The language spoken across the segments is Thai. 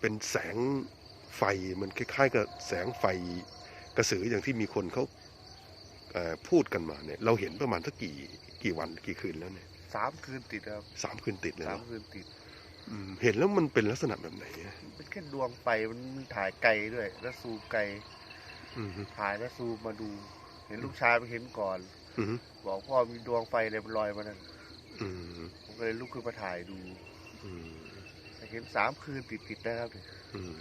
เป็นแสงไฟมันคล้ายๆกับแสงไฟกระสืออย่างที่มีคนเขาเอ่อพูดกันมาเนี่ยเราเห็นประมาณสักกี่กี่วันกี่คืนแล้วเนี่ยสามคืนติดครับสามคืนติดเลยสามเนาะคืนติดอืมเห็นแล้วมันเป็นลักษณะแบบไหนอะเป็นแค่ดวงไฟมันถ่ายไกลด้วย แล้วซูมไกลอืมฮึถ่ายแล้วซูมมาดู เห็นลูกชายไปเห็นก่อนอืมฮึบอกพ่อมีดวงไฟอะไรมันลอยมานั่นอืมผมก็เลยลุกขึ้นมาถ่ายดู อืม เห็นสามคืนติดติดๆนะครับเนี่ยอืม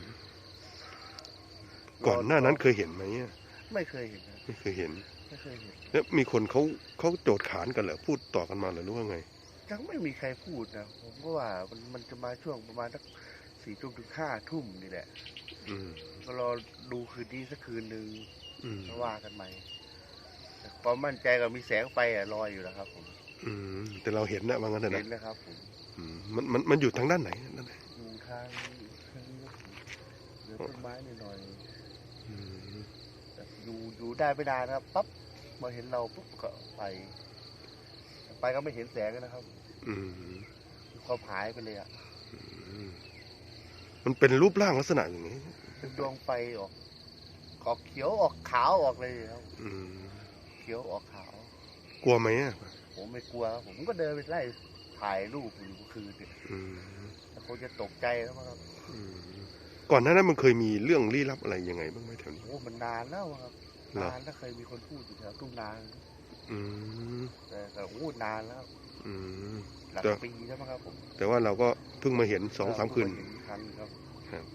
ก่อนหน้านั้นเคยเห็นไหมอะไม่เคยเห็นนะไม่เคยเห็น ไม่เคยเห็น แล้วมีคนเขาเขาโจดขานกันเหรอพูดต่อกันมาเหรอหรือว่าไง ยังไม่มีใครพูดนะผมก็ว่ามันมันจะมาช่วงประมาณสักสี่ทุ่มถึงห้าทุ่มนี่แหละ อืม ก็รอดูคืนนี้สักคืนหนึ่งอืมก็ว่ากันใหม่แต่ความมั่นใจก็มีแสงไฟอะลอยอยู่แล้วครับผม อืมแต่เราเห็นนะว่างั้นเถอะเห็นะนนะครับผมอื มมันมันมันอยู่ทางด้านไหนนั่นไหนอยู่ทางทางนี้ครับผมเหลือต้นไม้หน่อยอืมๆแต่อยู่อยู่ได้ไม่นานนะครับปั๊บมาเห็นเราปุ๊บก็ไป ไปก็ไม่เห็นแสงนะครับ อืมความหายไปเลยอะอืมมันเป็นรูปร่างลักษณะอย่างนี้ เป็นดวงไฟออกออกเขียวออกขาวออกเลยครับอืมเขียวออกขาว กลัวไหมอะผมไม่กลัวครับผมก็เดินไปไล่ ถ่ายรูปอยู่เมื่อคืนเนี่ยอืมแต่คงจะตกใจแล้วมั้งครับอืมก่อนหน้านั้นมันเคยมีเรื่องลี้ลับอะไรยังไงบ้างไหมแถวนี้ โอ้มันนานแล้วครับเหรอ นานแล้วเคยมีคนพูดอยู่แถวทุ่งนาอืมแต่แต่โอ้นานแล้วอืม หลักแต่ ปีแล้วมั้งครับผมแต่ว่าเราก็เพิ่งมาเห็นสองสามคืน เพิ่งเห็นครั้งครับ ครับ